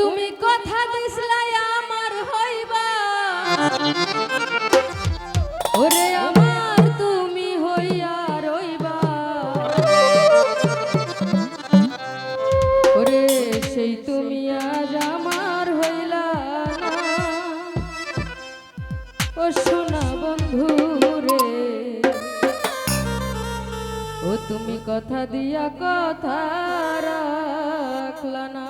তুমি কথা দিসলাই আমার হইবা। ওরে আমার, তুমি হইয়া রইবা। ওরে সেই তুমি আজ আমার হইলা ও সোনা বন্ধু রে, ও তুমি কথা দিয়া কথা রাখলা না।